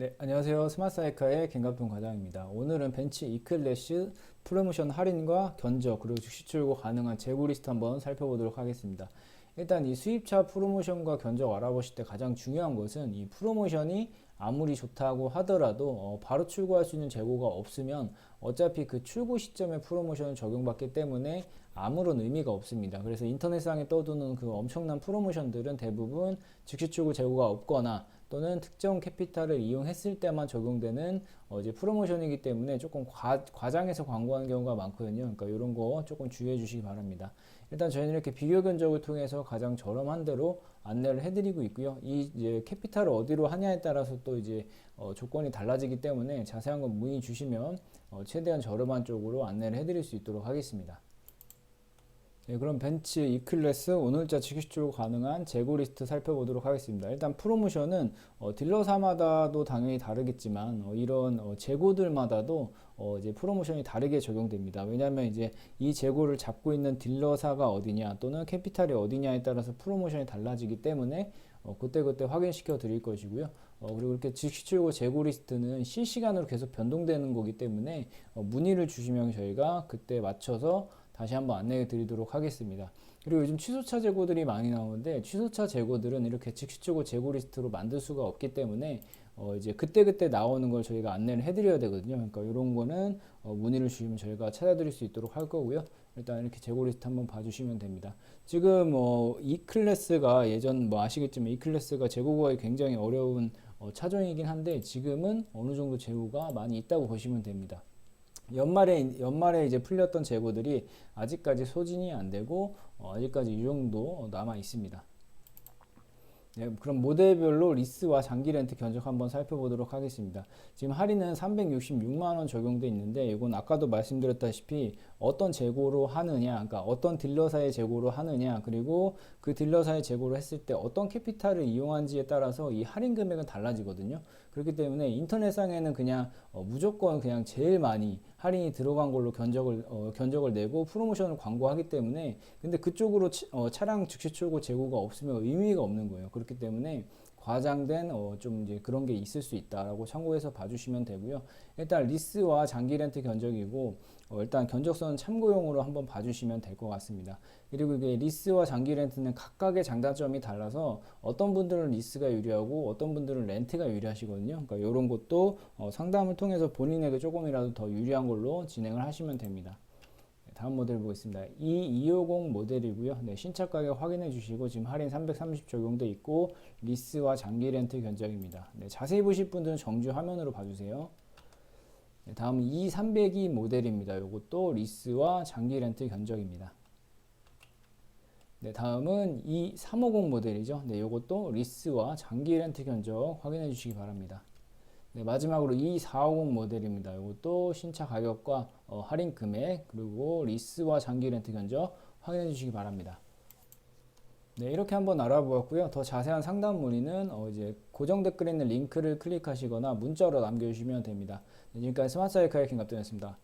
네, 안녕하세요. 스마트사이카의 김갑동 과장입니다. 오늘은 벤치 E클래스 프로모션 할인과 견적 그리고 즉시 출고 가능한 재고 리스트 한번 살펴보도록 하겠습니다. 일단 이 수입차 프로모션과 견적 알아보실 때 가장 중요한 것은 이 프로모션이 아무리 좋다고 하더라도 어, 바로 출고할 수 있는 재고가 없으면 어차피 그 출고 시점에 프로모션을 적용받기 때문에 아무런 의미가 없습니다. 그래서 인터넷상에 떠도는 그 엄청난 프로모션들은 대부분 즉시 출고 재고가 없거나 또는 특정 캐피탈을 이용했을 때만 적용되는 어 이제 프로모션이기 때문에 조금 과, 과장해서 광고하는 경우가 많거든요. 그러니까 이런 거 조금 주의해 주시기 바랍니다. 일단 저희는 이렇게 비교 견적을 통해서 가장 저렴한 대로 안내를 해드리고 있고요. 이 이제 캐피탈을 어디로 하냐에 따라서 또 이제 어 조건이 달라지기 때문에 자세한 건 문의 주시면 어 최대한 저렴한 쪽으로 안내를 해드릴 수 있도록 하겠습니다. 네, 그럼 벤츠 E클래스 오늘자 직시출고 가능한 재고 리스트 살펴보도록 하겠습니다. 일단 프로모션은 어, 딜러사마다도 당연히 다르겠지만 어, 이런 어, 재고들마다도 어, 이제 프로모션이 다르게 적용됩니다. 왜냐하면 이제 이 재고를 잡고 있는 딜러사가 어디냐 또는 캐피탈이 어디냐에 따라서 프로모션이 달라지기 때문에 어, 그때그때 확인시켜 드릴 것이고요. 어, 그리고 이렇게 즉시출고 재고 리스트는 실시간으로 계속 변동되는 거기 때문에 어, 문의를 주시면 저희가 그때 맞춰서 다시 한번 안내해 드리도록 하겠습니다. 그리고 요즘 취소차 재고들이 많이 나오는데 취소차 재고들은 이렇게 즉시적으로 재고 리스트로 만들 수가 없기 때문에 어 이제 그때그때 나오는 걸 저희가 안내를 해드려야 되거든요. 그러니까 이런 거는 어 문의를 주시면 저희가 찾아드릴 수 있도록 할 거고요. 일단 이렇게 재고 리스트 한번 봐주시면 됩니다. 지금 어 E 클래스가 예전 뭐 아시겠지만 E 클래스가 재고 구하기 굉장히 어려운 어 차종이긴 한데 지금은 어느 정도 재고가 많이 있다고 보시면 됩니다. 연말에 연말에 이제 풀렸던 재고들이 아직까지 소진이 안 되고 어, 아직까지 이 정도 남아 있습니다. 네, 그럼 모델별로 리스와 장기 렌트 견적 한번 살펴보도록 하겠습니다. 지금 할인은 366만 원 적용돼 있는데 이건 아까도 말씀드렸다시피 어떤 재고로 하느냐, 그러니까 어떤 딜러사의 재고로 하느냐, 그리고 그 딜러사의 재고로 했을 때 어떤 캐피탈을 이용한지에 따라서 이 할인 금액은 달라지거든요. 그렇기 때문에 인터넷상에는 그냥 어, 무조건 그냥 제일 많이 할인이 들어간 걸로 견적을 어, 견적을 내고 프로모션을 광고하기 때문에 근데 그쪽으로 치, 어, 차량 즉시 출고 재고가 없으면 의미가 없는 거예요. 그렇기 때문에 과장된 어, 좀 이제 그런 게 있을 수 있다라고 참고해서 봐주시면 되고요. 일단 리스와 장기 렌트 견적이고 어, 일단 견적서는 참고용으로 한번 봐주시면 될 것 같습니다. 그리고 이게 리스와 장기 렌트는 각각의 장단점이 달라서 어떤 분들은 리스가 유리하고 어떤 분들은 렌트가 유리하시거든요. 그러니까 이런 것도 어, 상담을 통해서 본인에게 조금이라도 더 유리한 걸로 진행을 하시면 됩니다. 네, 다음 모델 보겠습니다. E250 모델이고요. 네, 신차 가격 확인해 주시고 지금 할인 330 적용돼 있고 리스와 장기 렌트 견적입니다. 네, 자세히 보실 분들은 정주 화면으로 봐주세요. 네, 다음은 E302 모델입니다. 이것도 리스와 장기 렌트 견적입니다. 네, 다음은 E350 모델이죠. 네, 이것도 리스와 장기 렌트 견적 확인해 주시기 바랍니다. 네, 마지막으로 E450 모델입니다. 이것도 신차 가격과 어, 할인 금액 그리고 리스와 장기 렌트 견적 확인해 주시기 바랍니다. 네, 이렇게 한번 알아보았고요. 더 자세한 상담 문의는 어, 이제 고정 댓글에 있는 링크를 클릭하시거나 문자로 남겨주시면 됩니다. 네, 지금까지 스마트 사이카의 김갑돈이었습니다.